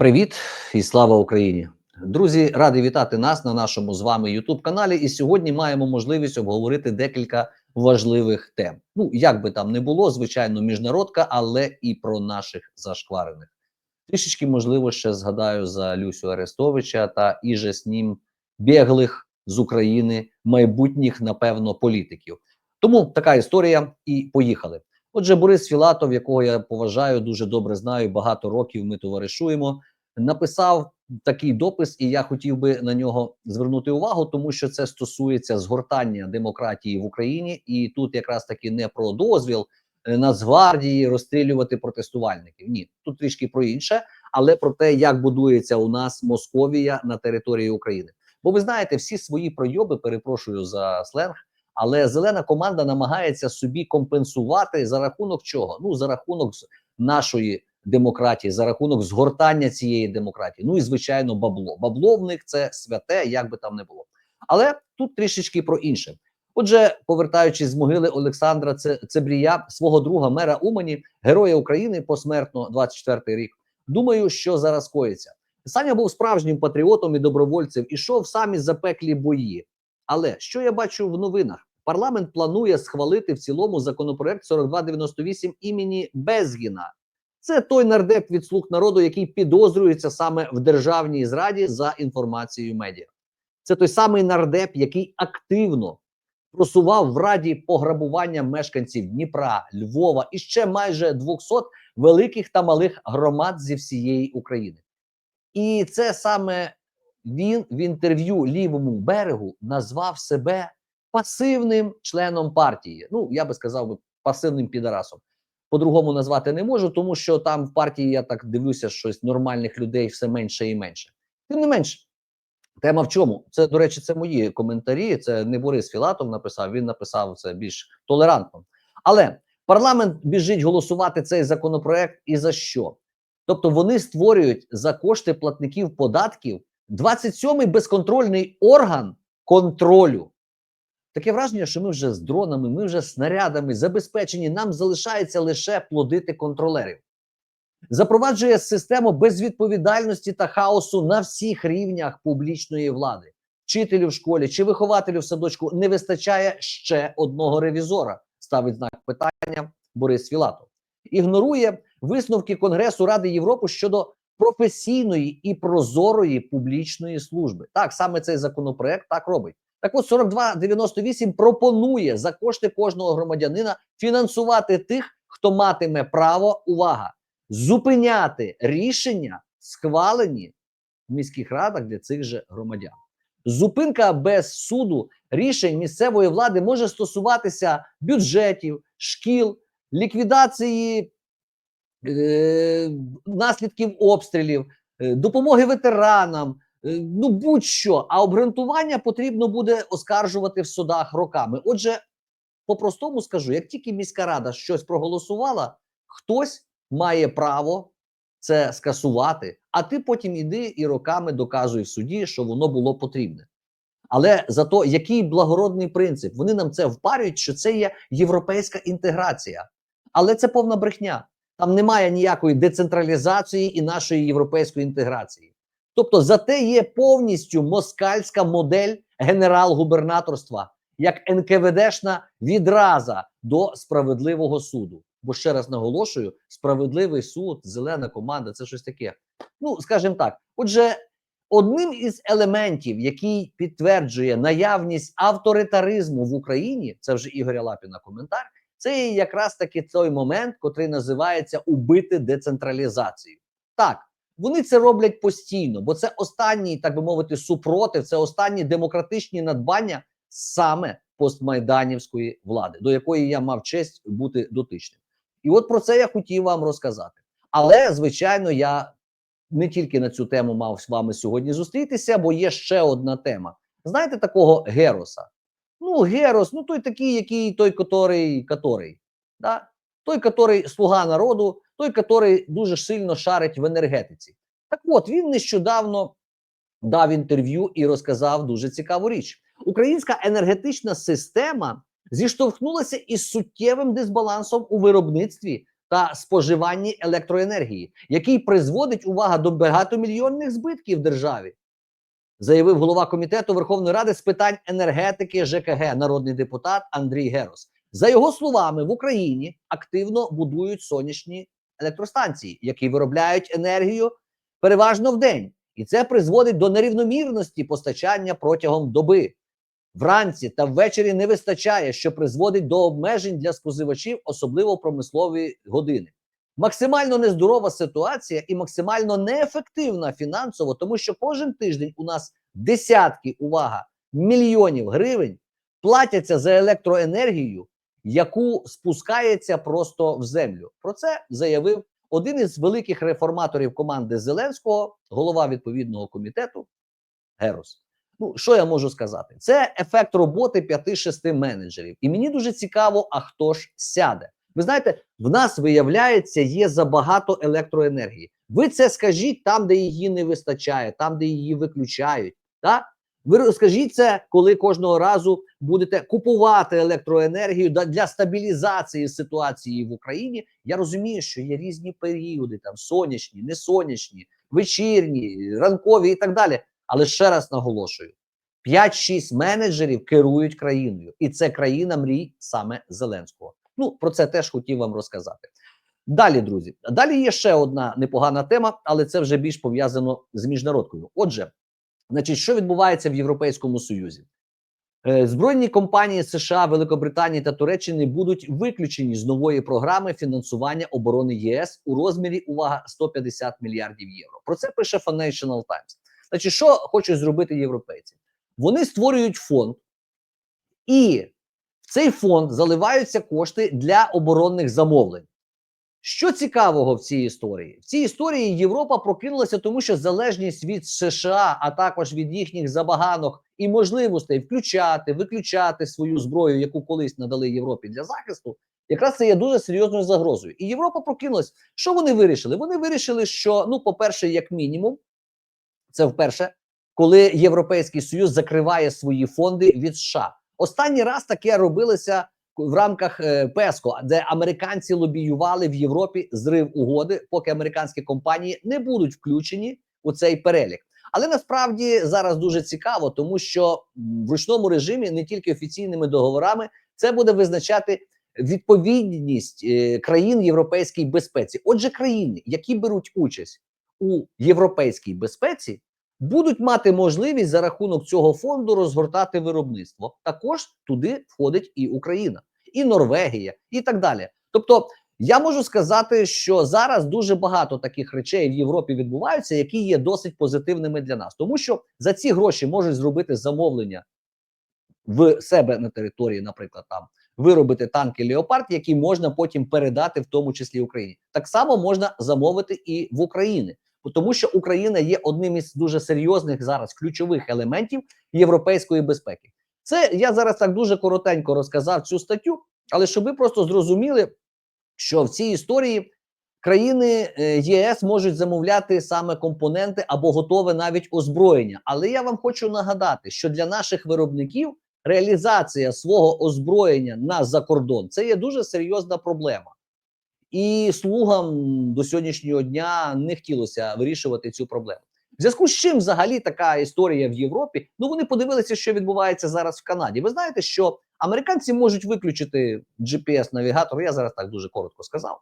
Привіт і слава Україні! Друзі, радий вітати нас на нашому з вами youtube каналі. І сьогодні маємо можливість обговорити декілька важливих тем. Ну, як би там не було, звичайно, міжнародка, але і про наших зашкварених. Трішечки, можливо, ще згадаю за Люсю Арестовича та іже з ним біглих з України майбутніх, напевно, політиків. Тому така історія, і поїхали. Отже, Борис Філатов, якого я поважаю, дуже добре знаю, багато років ми товаришуємо, написав такий допис, і я хотів би на нього звернути увагу, тому що це стосується згортання демократії в Україні, і тут якраз таки не про дозвіл е, Нацгвардії розстрілювати протестувальників. Ні, тут трішки про інше, але про те, як будується у нас Московія на території України. Бо ви знаєте, всі свої пройоби, перепрошую за сленг. Але зелена команда намагається собі компенсувати за рахунок чого? Ну за рахунок нашої демократії, за рахунок згортання цієї демократії. Ну і звичайно, бабло. Бабло в них це святе, як би там не було. Але тут трішечки про інше. Отже, повертаючись з могили Олександра Цебрія, свого друга мера Умані, героя України посмертно 24-й рік. Думаю, що зараз коїться. Саня був справжнім патріотом і добровольцем, ішов самі запеклі бої. Але що я бачу в новинах? Парламент планує схвалити в цілому законопроект 4298 імені Безгіна. Це той нардеп від слуг народу, який підозрюється саме в державній зраді за інформацією медіа. Це той самий нардеп, який активно просував в раді пограбування мешканців Дніпра, Львова і ще майже 200 великих та малих громад зі всієї України. І це саме він в інтерв'ю лівому берегу назвав себе пасивним членом партії. Ну я би сказав би пасивним підарасом. По-другому назвати не можу, тому що там в партії я так дивлюся, щось нормальних людей все менше і менше. Тим не менше, тема в чому? Це, до речі, це мої коментарі. Це не Борис Філатов написав. Він написав це більш толерантно. Але парламент біжить голосувати цей законопроект і за що? Тобто вони створюють за кошти платників податків 27-й безконтрольний орган контролю. Таке враження, що ми вже з дронами, ми вже снарядами забезпечені, нам залишається лише плодити контролерів. Запроваджує систему безвідповідальності та хаосу на всіх рівнях публічної влади. Вчителю в школі чи вихователю в садочку не вистачає ще одного ревізора. Ставить знак питання Борис Філатов. Ігнорує висновки Конгресу Ради Європи щодо професійної і прозорої публічної служби. Так саме цей законопроект так робить. Так от 4298 пропонує за кошти кожного громадянина фінансувати тих, хто матиме право увага, зупиняти рішення, схвалені в міських радах для цих же громадян. Зупинка без суду рішень місцевої влади може стосуватися бюджетів, шкіл, ліквідації е, наслідків обстрілів, е, допомоги ветеранам. Е, ну будь-що, а обґрунтування потрібно буде оскаржувати в судах роками. Отже, по-простому скажу: як тільки міська рада щось проголосувала, хтось має право це скасувати, а ти потім іди і роками доказуй в суді, що воно було потрібне. Але зато який благородний принцип? Вони нам це впарюють, що це є європейська інтеграція, але це повна брехня. Там немає ніякої децентралізації і нашої європейської інтеграції. Тобто, зате є повністю москальська модель генерал-губернаторства, як НКВДшна відраза до справедливого суду. Бо ще раз наголошую: справедливий суд, зелена команда це щось таке. Ну, скажімо так. Отже, одним із елементів, який підтверджує наявність авторитаризму в Україні, це вже Ігоря Лапіна коментар. Це якраз таки той момент, котрий називається убити децентралізацію. Так, вони це роблять постійно, бо це останній, так би мовити, супротив, це останні демократичні надбання саме постмайданівської влади, до якої я мав честь бути дотичним. І от про це я хотів вам розказати. Але, звичайно, я не тільки на цю тему мав з вами сьогодні зустрітися, бо є ще одна тема. Знаєте такого Героса? Ну, Герос, ну той такий, який той, котрий, котрий, да? Той, котрий слуга народу, той, котрий дуже сильно шарить в енергетиці. Так от він нещодавно дав інтерв'ю і розказав дуже цікаву річ: українська енергетична система зіштовхнулася із суттєвим дисбалансом у виробництві та споживанні електроенергії, який призводить увага до багатомільйонних збитків державі, заявив голова комітету Верховної Ради з питань енергетики ЖКГ, народний депутат Андрій Герос. За його словами, в Україні активно будують сонячні електростанції, які виробляють енергію переважно в день, і це призводить до нерівномірності постачання протягом доби. Вранці та ввечері не вистачає, що призводить до обмежень для споживачів, особливо в промислові години. Максимально нездорова ситуація і максимально неефективна фінансово, тому що кожен тиждень у нас десятки увага мільйонів гривень платяться за електроенергію, яку спускається просто в землю. Про це заявив один із великих реформаторів команди Зеленського, голова відповідного комітету Герос. Ну, що я можу сказати? Це ефект роботи 5-6 менеджерів. І мені дуже цікаво, а хто ж сяде. Ви знаєте, в нас виявляється, є забагато електроенергії. Ви це скажіть там, де її не вистачає, там, де її виключають. Так? Ви розкажіть це, коли кожного разу будете купувати електроенергію для стабілізації ситуації в Україні. Я розумію, що є різні періоди, там сонячні, несонячні, вечірні, ранкові і так далі. Але ще раз наголошую: 5-6 менеджерів керують країною, і це країна мрій саме Зеленського. Ну про це теж хотів вам розказати. Далі, друзі, далі є ще одна непогана тема, але це вже більш пов'язано з міжнародкою. Отже, значить, що відбувається в Європейському Союзі? Е, Збройні компанії США, Великобританії та Туреччини будуть виключені з нової програми фінансування оборони ЄС у розмірі увага 150 мільярдів євро. Про це пише Financial Times. Значить, що хочуть зробити європейці? Вони створюють фонд, і в цей фонд заливаються кошти для оборонних замовлень. Що цікавого в цій історії? В цій історії Європа прокинулася, тому що залежність від США, а також від їхніх забаганок і можливостей включати, виключати свою зброю, яку колись надали Європі для захисту, якраз це є дуже серйозною загрозою. І Європа прокинулась. Що вони вирішили? Вони вирішили, що ну, по-перше, як мінімум, це вперше, коли Європейський Союз закриває свої фонди від США. Останній раз таке робилося в рамках е, ПЕСКО, де американці лобіювали в Європі зрив угоди, поки американські компанії не будуть включені у цей перелік. Але насправді зараз дуже цікаво, тому що в ручному режимі не тільки офіційними договорами це буде визначати відповідність е, країн європейській безпеці. Отже, країни, які беруть участь у європейській безпеці, будуть мати можливість за рахунок цього фонду розгортати виробництво. Також туди входить і Україна, і Норвегія, і так далі. Тобто, я можу сказати, що зараз дуже багато таких речей в Європі відбуваються, які є досить позитивними для нас, тому що за ці гроші можуть зробити замовлення в себе на території, наприклад, там виробити танки Леопард, які можна потім передати, в тому числі Україні. Так само можна замовити і в Україні, тому що Україна є одним із дуже серйозних зараз ключових елементів європейської безпеки. Це я зараз так дуже коротенько розказав цю статтю, але щоб ви просто зрозуміли, що в цій історії країни е, ЄС можуть замовляти саме компоненти або готове навіть озброєння. Але я вам хочу нагадати, що для наших виробників реалізація свого озброєння на закордон це є дуже серйозна проблема. І слугам до сьогоднішнього дня не хотілося вирішувати цю проблему. В зв'язку з чим взагалі така історія в Європі? Ну вони подивилися, що відбувається зараз в Канаді. Ви знаєте, що американці можуть виключити GPS-навігатор. Я зараз так дуже коротко сказав.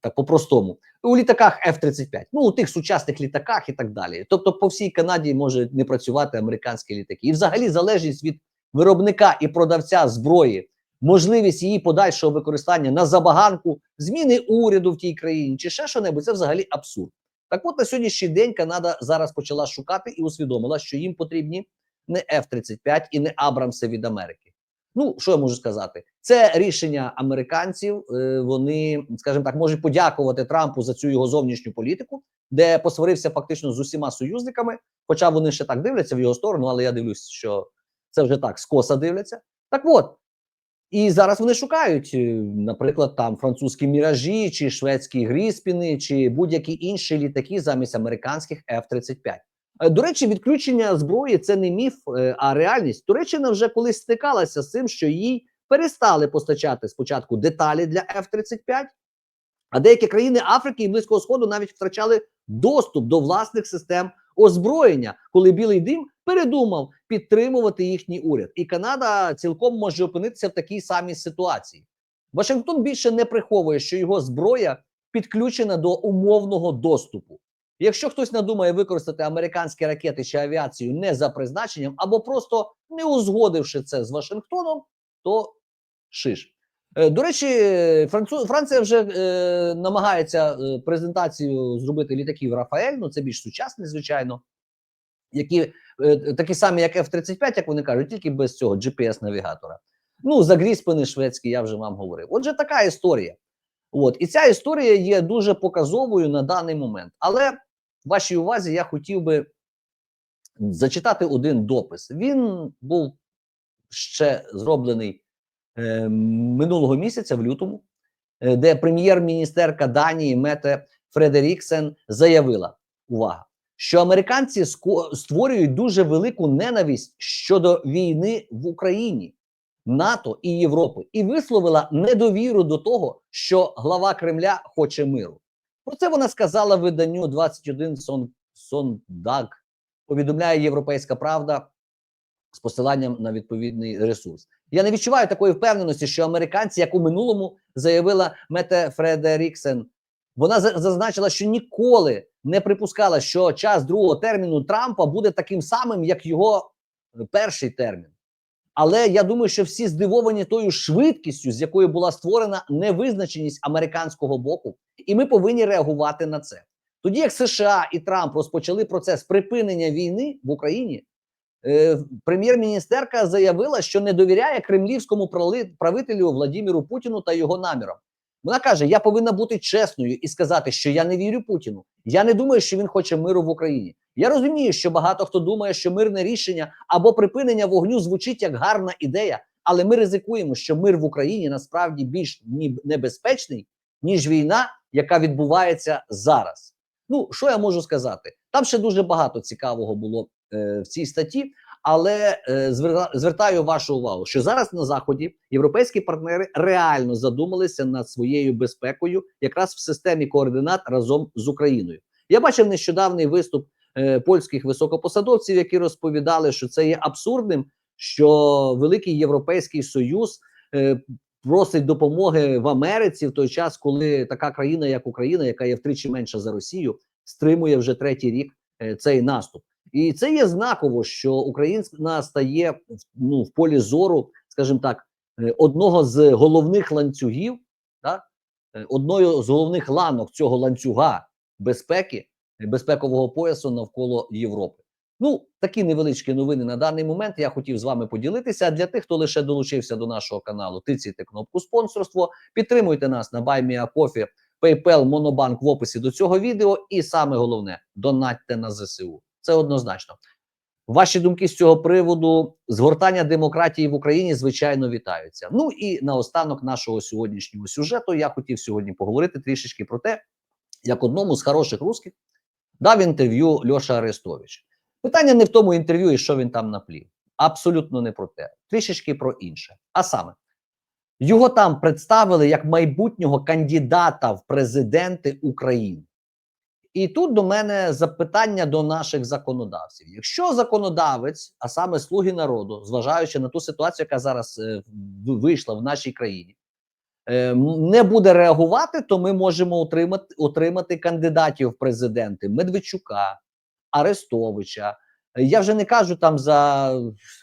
Так по-простому, у літаках F-35, ну у тих сучасних літаках і так далі. Тобто, по всій Канаді можуть не працювати американські літаки, і взагалі залежність від виробника і продавця зброї, можливість її подальшого використання на забаганку, зміни уряду в тій країні чи ще що небудь, це взагалі абсурд. Так от на сьогоднішній день Канада зараз почала шукати і усвідомила, що їм потрібні не F-35 і не Абрамси від Америки. Ну, що я можу сказати? Це рішення американців. е, Вони, скажімо так, можуть подякувати Трампу за цю його зовнішню політику, де посварився фактично з усіма союзниками. Хоча вони ще так дивляться в його сторону, але я дивлюсь, що це вже так скоса дивляться. Так от. І зараз вони шукають, е, наприклад, там французькі міражі, чи шведські гріспіни, чи будь-які інші літаки замість американських F-35. Е, До речі, відключення зброї це не міф, е, а реальність. Туреччина вже колись стикалася з цим, що їй перестали постачати спочатку деталі для F-35, А деякі країни Африки і Близького Сходу навіть втрачали доступ до власних систем озброєння, коли Білий Дим передумав підтримувати їхній уряд. І Канада цілком може опинитися в такій самій ситуації. Вашингтон більше не приховує, що його зброя підключена до умовного доступу. Якщо хтось надумає використати американські ракети чи авіацію не за призначенням, або просто не узгодивши це з Вашингтоном, то шиш. Е, До речі, Францу... Франція вже е, намагається е, презентацію зробити літаків Рафаель. Ну це більш сучасний, звичайно, які е, такі самі, як F-35, як вони кажуть, тільки без цього GPS-навігатора. Ну, загріспини шведські, я вже вам говорив. Отже, така історія. От і ця історія є дуже показовою на даний момент. Але вашій увазі я хотів би зачитати один допис. Він був ще зроблений е, минулого місяця, в лютому, е, де прем'єр-міністерка Данії Мете Фредеріксен заявила: увага, що американці створюють дуже велику ненависть щодо війни в Україні. НАТО і Європи і висловила недовіру до того, що глава Кремля хоче миру. Про це вона сказала виданню 21 сон, Сондаг, повідомляє Європейська Правда з посиланням на відповідний ресурс. Я не відчуваю такої впевненості, що американці, як у минулому заявила Мете Фредеріксен, вона зазначила, що ніколи не припускала, що час другого терміну Трампа буде таким самим, як його перший термін. Але я думаю, що всі здивовані тою швидкістю, з якою була створена невизначеність американського боку, і ми повинні реагувати на це. Тоді як США і Трамп розпочали процес припинення війни в Україні, е, прем'єр-міністерка заявила, що не довіряє кремлівському правителю Владіміру Путіну та його намірам. Вона каже: Я повинна бути чесною і сказати, що я не вірю Путіну. Я не думаю, що він хоче миру в Україні. Я розумію, що багато хто думає, що мирне рішення або припинення вогню звучить як гарна ідея, але ми ризикуємо, що мир в Україні насправді більш небезпечний, ніж війна, яка відбувається зараз. Ну що я можу сказати? Там ще дуже багато цікавого було е, в цій статті, але е, звертаю вашу увагу, що зараз на заході європейські партнери реально задумалися над своєю безпекою, якраз в системі координат разом з Україною. Я бачив нещодавний виступ е, польських високопосадовців, які розповідали, що це є абсурдним, що Великий Європейський Союз е, просить допомоги в Америці в той час, коли така країна, як Україна, яка є втричі менша за Росію, стримує вже третій рік е, цей наступ. І це є знаково, що Україна стає ну, в полі зору, скажімо так, е, одного з головних ланцюгів, так? е, одною з головних ланок цього ланцюга безпеки, е, безпекового поясу навколо Європи. Ну, такі невеличкі новини на даний момент я хотів з вами поділитися. А для тих, хто лише долучився до нашого каналу, тицяйте кнопку спонсорство, підтримуйте нас на BuyMeACoffee, PayPal, Monobank в описі до цього відео. І саме головне, донатьте на ЗСУ. Це однозначно. Ваші думки з цього приводу згортання демократії в Україні, звичайно, вітаються. Ну і наостанок нашого сьогоднішнього сюжету я хотів сьогодні поговорити трішечки про те, як одному з хороших русських дав інтерв'ю Льоша Арестович. Питання не в тому інтерв'ю, і що він там наплів. Абсолютно не про те, трішечки про інше. А саме, його там представили як майбутнього кандидата в президенти України. І тут до мене запитання до наших законодавців: якщо законодавець, а саме слуги народу, зважаючи на ту ситуацію, яка зараз е, вийшла в нашій країні, е, не буде реагувати, то ми можемо отримати, отримати кандидатів в президенти Медведчука, Арестовича. Я вже не кажу там за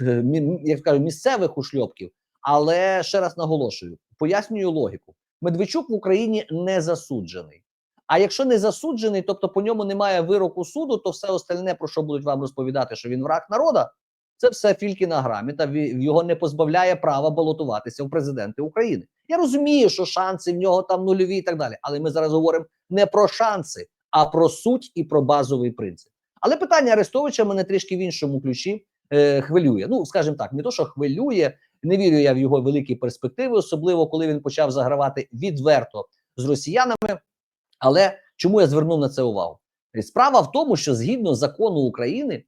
е, як кажу, місцевих ушльопків, але ще раз наголошую: пояснюю логіку. Медведчук в Україні не засуджений. А якщо не засуджений, тобто по ньому немає вироку суду, то все остальне, про що будуть вам розповідати, що він враг народа, це все фільки на грамі, та його не позбавляє права балотуватися в президенти України. Я розумію, що шанси в нього там нульові і так далі. Але ми зараз говоримо не про шанси, а про суть і про базовий принцип. Але питання Арестовича мене трішки в іншому ключі е, хвилює. Ну, скажімо так, не то, що хвилює, не вірю я в його великі перспективи, особливо коли він почав загравати відверто з росіянами. Але чому я звернув на це увагу? Справа в тому, що згідно закону України,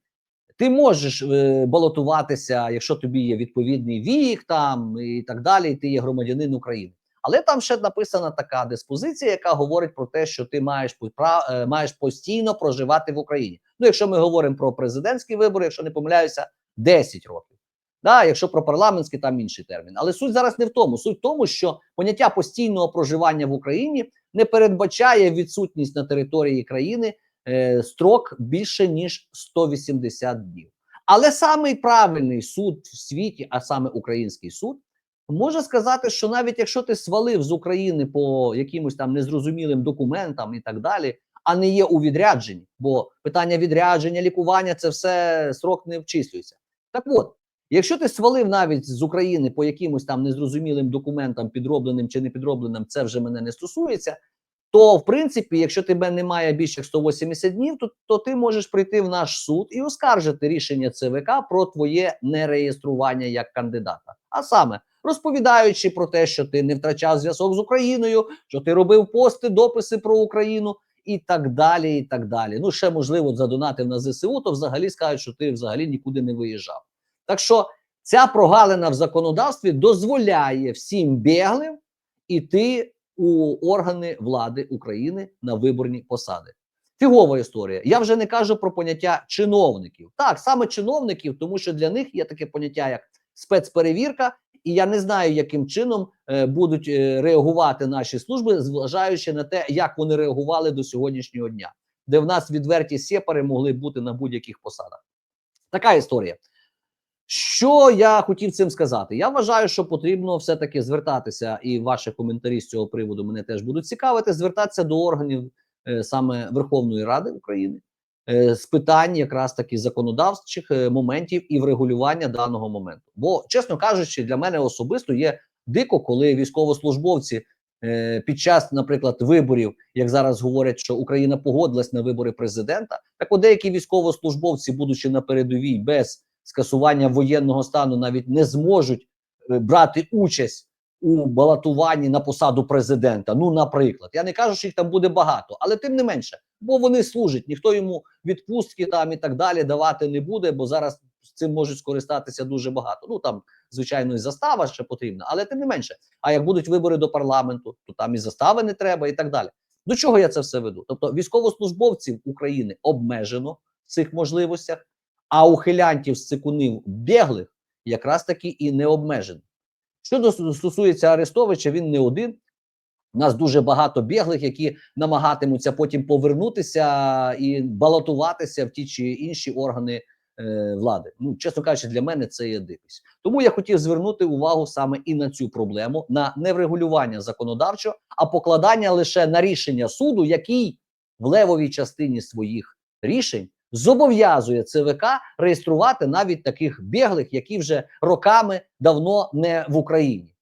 ти можеш е, балотуватися, якщо тобі є відповідний вік там і так далі, і ти є громадянин України. Але там ще написана така диспозиція, яка говорить про те, що ти маєш е, маєш постійно проживати в Україні. Ну, якщо ми говоримо про президентські вибори, якщо не помиляюся, 10 років. Да, якщо про парламентський, там інший термін. Але суть зараз не в тому. Суть в тому, що поняття постійного проживання в Україні не передбачає відсутність на території країни е, строк більше ніж 180 днів. Але самий правильний суд в світі, а саме український суд, може сказати, що навіть якщо ти свалив з України по якимось там незрозумілим документам і так далі, а не є у відрядженні, бо питання відрядження, лікування це все срок не вчислюється. Так от, якщо ти свалив навіть з України по якимось там незрозумілим документам, підробленим чи не підробленим, це вже мене не стосується. То, в принципі, якщо тебе немає більше як 180 днів, то, то ти можеш прийти в наш суд і оскаржити рішення ЦВК про твоє нереєстрування як кандидата. А саме розповідаючи про те, що ти не втрачав зв'язок з Україною, що ти робив пости, дописи про Україну і так далі. І так далі. Ну ще можливо задонатив на ЗСУ, то взагалі скажуть, що ти взагалі нікуди не виїжджав. Так що ця прогалина в законодавстві дозволяє всім біглим іти у органи влади України на виборні посади. Фігова історія. Я вже не кажу про поняття чиновників. Так, саме чиновників, тому що для них є таке поняття як спецперевірка, і я не знаю, яким чином е, будуть е, реагувати наші служби, зважаючи на те, як вони реагували до сьогоднішнього дня, де в нас відверті сепари могли бути на будь-яких посадах. Така історія. Що я хотів цим сказати? Я вважаю, що потрібно все-таки звертатися, і ваші коментарі з цього приводу мене теж будуть цікавити. Звертатися до органів е, саме Верховної Ради України е, з питань якраз таки законодавчих е, моментів і врегулювання даного моменту. Бо, чесно кажучи, для мене особисто є дико, коли військовослужбовці е, під час, наприклад, виборів, як зараз говорять, що Україна погодилась на вибори президента, так от деякі військовослужбовці, будучи на передовій без скасування воєнного стану навіть не зможуть е, брати участь у балотуванні на посаду президента. Ну, наприклад, я не кажу, що їх там буде багато, але тим не менше, бо вони служать, ніхто йому відпустки там і так далі давати не буде, бо зараз цим можуть скористатися дуже багато. Ну там, звичайно, і застава ще потрібна, але тим не менше. А як будуть вибори до парламенту, то там і застави не треба, і так далі. До чого я це все веду? Тобто військовослужбовців України обмежено в цих можливостях а ухилянтів з цикунів біглих якраз таки і не обмежено. Що стосується Арестовича, він не один. У нас дуже багато біглих, які намагатимуться потім повернутися і балотуватися в ті чи інші органи е, влади. Ну, чесно кажучи, для мене це є дикість. Тому я хотів звернути увагу саме і на цю проблему: на неврегулювання законодавчого, а покладання лише на рішення суду, який в левовій частині своїх рішень зобов'язує ЦВК реєструвати навіть таких біглих, які вже роками давно не в Україні.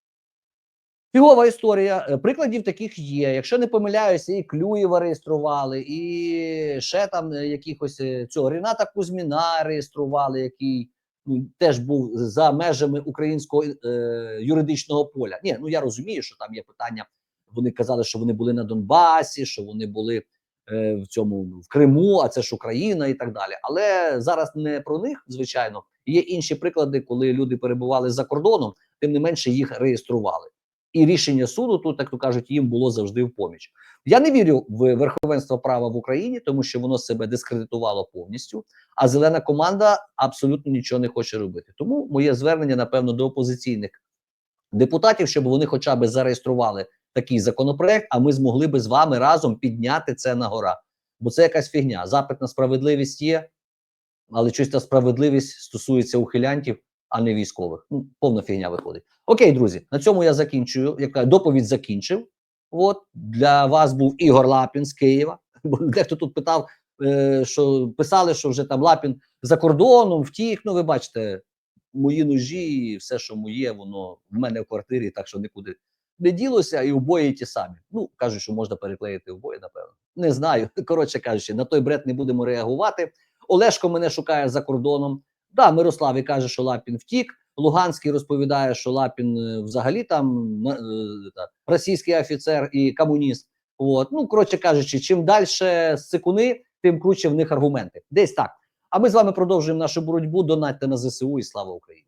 Фігова історія. Е, Прикладів таких є. Якщо не помиляюся, і Клюєва реєстрували, і ще там е, якихось е, цього Ріната Кузьміна реєстрували, який ну, теж був за межами українського е, юридичного поля. Ні, ну я розумію, що там є питання. Вони казали, що вони були на Донбасі, що вони були в цьому в Криму, а це ж Україна і так далі. Але зараз не про них, звичайно. Є інші приклади, коли люди перебували за кордоном, тим не менше їх реєстрували. І рішення суду тут, так то кажуть, їм було завжди в поміч. Я не вірю в верховенство права в Україні, тому що воно себе дискредитувало повністю. А зелена команда абсолютно нічого не хоче робити. Тому моє звернення, напевно, до опозиційних депутатів, щоб вони хоча б зареєстрували такий законопроект, а ми змогли би з вами разом підняти це на гора. Бо це якась фігня. Запит на справедливість є, але щось та справедливість стосується ухилянтів, а не військових. Ну, повна фігня виходить. Окей, друзі, на цьому я закінчую. Яка доповідь закінчив. От для вас був Ігор Лапін з Києва. Бо дехто тут питав, е, що писали, що вже там Лапін за кордоном втік. Ну, ви бачите, мої ножі, все, що моє, воно в мене в квартирі, так що нікуди не ділося, і обоє ті самі. Ну кажуть, що можна переклеїти обоє, напевно. Не знаю. Коротше кажучи, на той бред не будемо реагувати. Олешко мене шукає за кордоном. Да, Мирослав і каже, що Лапін втік. Луганський розповідає, що Лапін е, взагалі там е, російський офіцер і комуніст. От, ну коротше кажучи, чим далі цикуни, тим круче в них аргументи. Десь так. А ми з вами продовжуємо нашу боротьбу. Донатьте на ЗСУ і слава Україні.